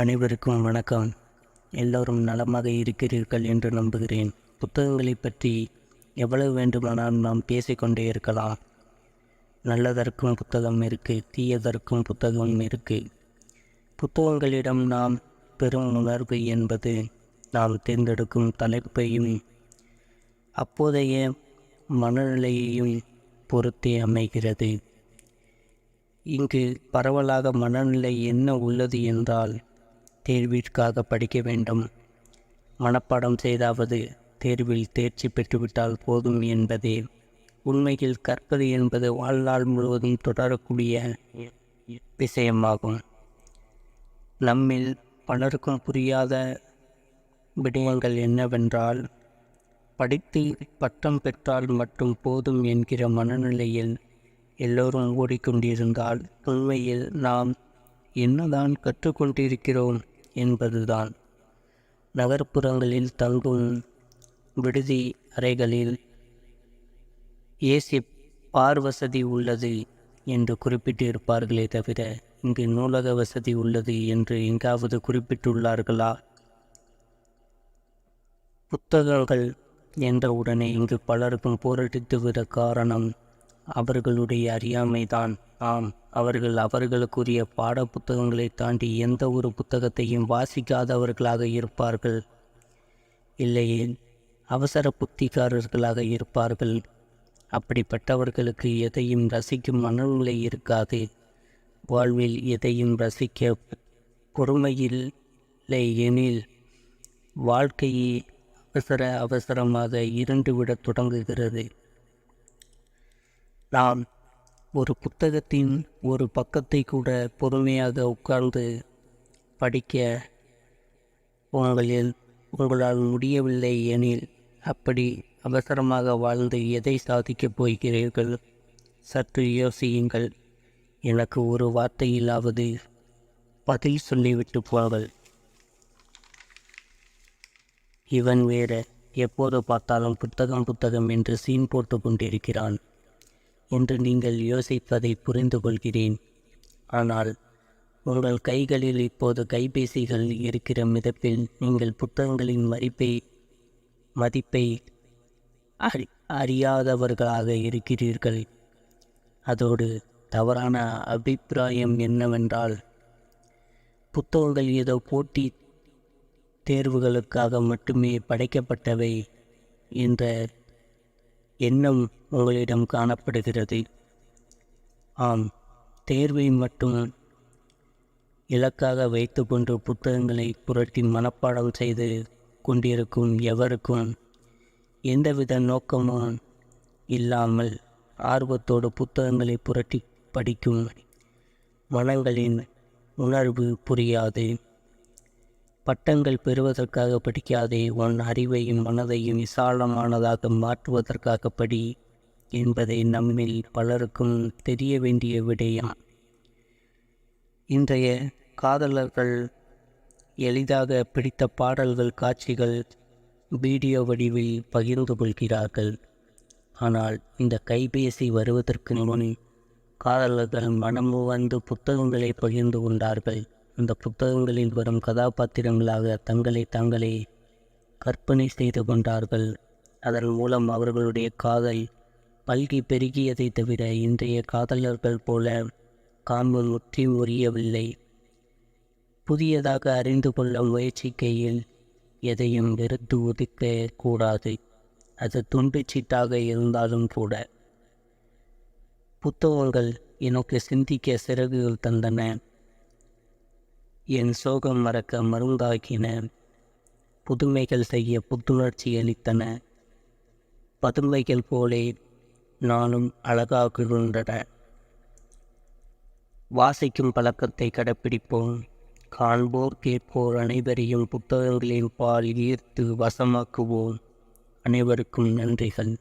அனைவருக்கும் வணக்கம். எல்லோரும் நலமாக இருக்கிறீர்கள் என்று நம்புகிறேன். புத்தகங்களை பற்றி எவ்வளவு வேண்டுமானாலும் நாம் பேசிக்கொண்டே இருக்கலாம். நல்லதற்கும் புத்தகம் இருக்குது தீயதற்கும் புத்தகம் இருக்குது புத்தகங்களிடம் நாம் பெரும் உணர்வு என்பது நாம் தேர்ந்தெடுக்கும் தலைப்பையும் அப்போதைய மனநிலையையும் பொறுத்தே அமைகிறது. இங்கு பரவலாக மனநிலை என்ன உள்ளது என்றால் தேர்விற்காக படிக்க வேண்டும். மனப்பாடம் செய்தாவது தேர்வில் தேர்ச்சி பெற்றுவிட்டால் போதும் என்பதே. உண்மையில் கற்பது என்பது வாழ்நாள் முழுவதும் தொடரக்கூடிய விஷயமாகும். நம்மில் பலருக்கும் புரியாத விடயங்கள் என்னவென்றால் படித்து பட்டம் பெற்றால் மட்டும் போதும் என்கிற மனநிலையில் எல்லோரும் ஓடிக்கொண்டிருந்தால் உண்மையில் நாம் என்னதான் கற்றுக்கொண்டிருக்கிறோம் என்பதுதான். நகர்ப்புறங்களில் தங்கும் விடுதி அறைகளில் ஏசி பார் வசதி உள்ளது என்று குறிப்பிட்டிருப்பார்களே தவிர இங்கு நூலக வசதி உள்ளது என்று எங்காவது குறிப்பிட்டுள்ளார்களா? புத்தகங்கள் என்ற உடனே இங்கு பலருக்கும் போராட்டித்துவிட காரணம் அவர்களுடைய அறியாமைதான். ஆம் அவர்கள் அவர்களுக்குரிய பாட புத்தகங்களை தாண்டி எந்த ஒரு புத்தகத்தையும் வாசிக்காதவர்களாக இருப்பார்கள். இல்லையே அவசர புத்திகாரர்களாக இருப்பார்கள். அப்படிப்பட்டவர்களுக்கு எதையும் ரசிக்கும் மனநிலை இருக்காது. வாழ்வில் எதையும் ரசிக்க பொறுமையில்லை எனில் வாழ்க்கையை அவசர அவசரமாக இருண்டுவிடத் தொடங்குகிறது. நாம் ஒரு புத்தகத்தின் ஒரு பக்கத்தை கூட பொறுமையாக உட்கார்ந்து படிக்க உங்களில் உங்களால் முடியவில்லை எனில் அப்படி அவசரமாக வாழ்ந்து எதை சாதிக்கப் போகிறீர்கள்? சற்று யோசியுங்கள். எனக்கு ஒரு வார்த்தையிலாவது பதில் சொல்லிவிட்டு போங்கள். இவன் வேற எப்போது பார்த்தாலும் புத்தகம் புத்தகம் என்று சீன் போட்டு கொண்டிருக்கிறான். என்று நீங்கள் யோசிப்பதை புரிந்து கொள்கிறேன் ஆனால் உங்கள் கைகளில் இப்போது கைபேசிகள் இருக்கிற மிதப்பில் நீங்கள் புத்தகங்களின் மதிப்பை மதிப்பை அறி அறியாதவர்களாக இருக்கிறீர்கள். அதோடு தவறான அபிப்பிராயம் என்னவென்றால் புத்தகங்கள் ஏதோ போட்டி தேர்வுகளுக்காக மட்டுமே படைக்கப்பட்டவை என்ற எண்ணம் உங்களிடம் காணப்படுகிறது. ஆம் தேர்வை மட்டும் இலக்காக வைத்துக்கொண்டு புத்தகங்களை புரட்டி மனப்பாடம் செய்து கொண்டிருக்கும் எவருக்கும் எந்தவித நோக்கமும் இல்லாமல் ஆர்வத்தோடு புத்தகங்களை புரட்டி படிக்கும் மனங்களின் உணர்வு புரியாது. பட்டங்கள் பெறுவதற்காக படிக்காதே உன் அறிவையும் மனதையும் விசாலமானதாக மாற்றுவதற்காக படி என்பதை நம்மில் பலருக்கும் தெரிய வேண்டிய விடயம். இன்றைய காதலர்கள் எளிதாக பிடித்த பாடல்கள் காட்சிகள் வீடியோ வடிவில் பகிர்ந்து கொள்கிறார்கள். ஆனால் இந்த கைபேசி வருவதற்கு முன் காதலர்கள் மனம் வந்து புத்தகங்களை பகிர்ந்து கொண்டார்கள். அந்த புத்தகங்களில் வரும் கதாபாத்திரங்களாக தங்களை தாங்களே கற்பனை செய்து கொண்டார்கள். அதன் மூலம் அவர்களுடைய காதல் பல்கி பெருகியதை தவிர இன்றைய காதலர்கள் போல காம்பு முற்றி முறியவில்லை. புதியதாக அறிந்து கொள்ள முயற்சிக்கையில் எதையும் வெறுத்து ஒதுக்க கூடாது. அது துண்டுச்சீட்டாக இருந்தாலும் கூட. புத்தகங்கள் எனக்கு சிந்திக்க சிறகுகள் தந்தன. என் சோகம் மறக்க மருந்தாக்கின புதுமைகள் செய்ய புத்துணர்ச்சி அளித்தன. பதுமைகள் போலே நானும் அழகாகின்றன வாசிக்கும் பழக்கத்தை கடைப்பிடிப்போம். காண்போர் கேட்போர் அனைவரையும் புத்தகங்களின் பால் ஈர்த்து வசமாக்குவோம். அனைவருக்கும் நன்றிகள்.